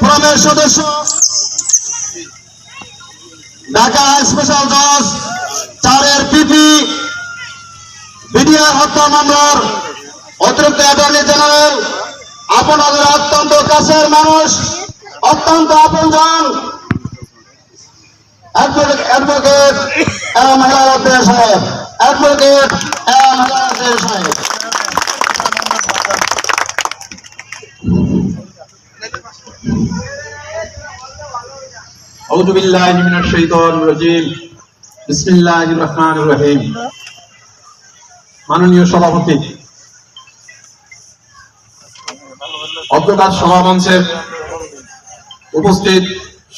ফোরামের সদস্য, ঢাকা স্পেশাল জজ চারের পিপি, বিডিআর হত্যা মামলার অতিরিক্ত অ্যাটর্নি জেনারেল আপনাদের অত্যন্ত কাছের মানুষ, অত্যন্ত আপনজন অ্যাডভোকেট এম হেলাওয়াতের সাহেব অ্যাডভোকেট এম হেলাওয়াতের সাহেব। أعوذ بالله من الشيطان الرجيم بسم الله الرحمن الرحيم মাননীয় সভাপতি অধ্যকার সভামঞ্চের উপস্থিত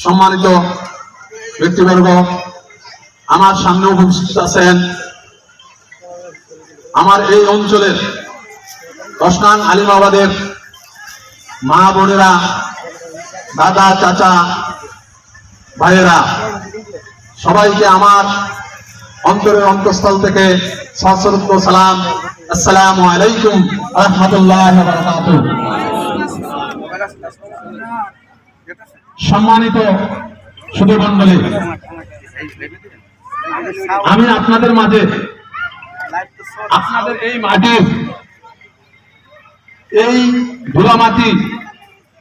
সম্মানিত ব্যক্তিবর্গ আমার সামনে উপস্থিত আছেন আমার এই অঞ্চলের দশনান আলিমাবাদের মা বোনেরা দাদা চাচা ভাইয়েরা, সবাইকে আমার অন্তরের অন্তঃস্থল থেকে সশ্রদ্ধ সালাম, আসসালামু আলাইকুম, রহমতুল্লাহ সম্মানিত সুধী মন্ডলী আমি আপনাদের মাঝে, আপনাদের এই মাটির এই ধুলা মাটি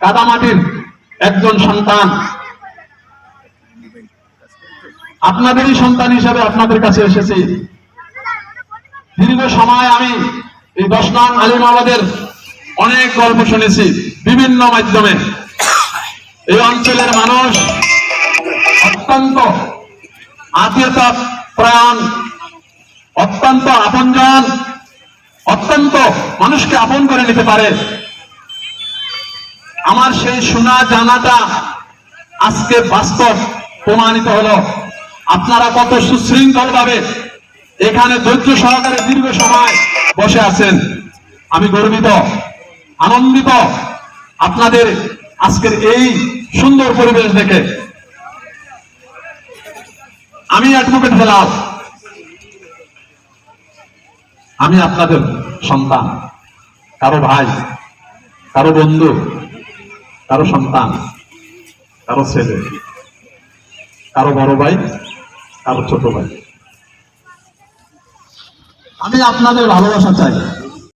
কাদা মাটির একজন সন্তান আপনাদেরই সন্তান হিসাবে আপনাদের কাছে এসেছি। দীর্ঘ সময় আমি এই দশ নং আলিম আমাদের অনেক গল্প শুনেছি বিভিন্ন মাধ্যমে। এই অঞ্চলের মানুষ অত্যন্ত আত্মীয়তা প্রাণ অত্যন্ত আপনজন, অত্যন্ত মানুষকে আপন করে নিতে পারে। আমার সেই শোনা জানাটা আজকে বাস্তব প্রমাণিত হলো। আপনারা কত সুশৃঙ্খল ভাবে এখানে ধৈর্য সহকারে দীর্ঘ সময় বসে আছেন। আমি গর্বিত, আনন্দিত আপনাদের আজকের এই সুন্দর পরিবেশ দেখে। আমি অ্যাডভোকেট হেলাল আমি আপনাদের সন্তান, কারও ভাই, কারও বন্ধু, কারও সন্তান, কারও ছেলে, কারও বড় ভাই কারও ছোট ভাই আমি আপনাদের ভালোবাসা চাই।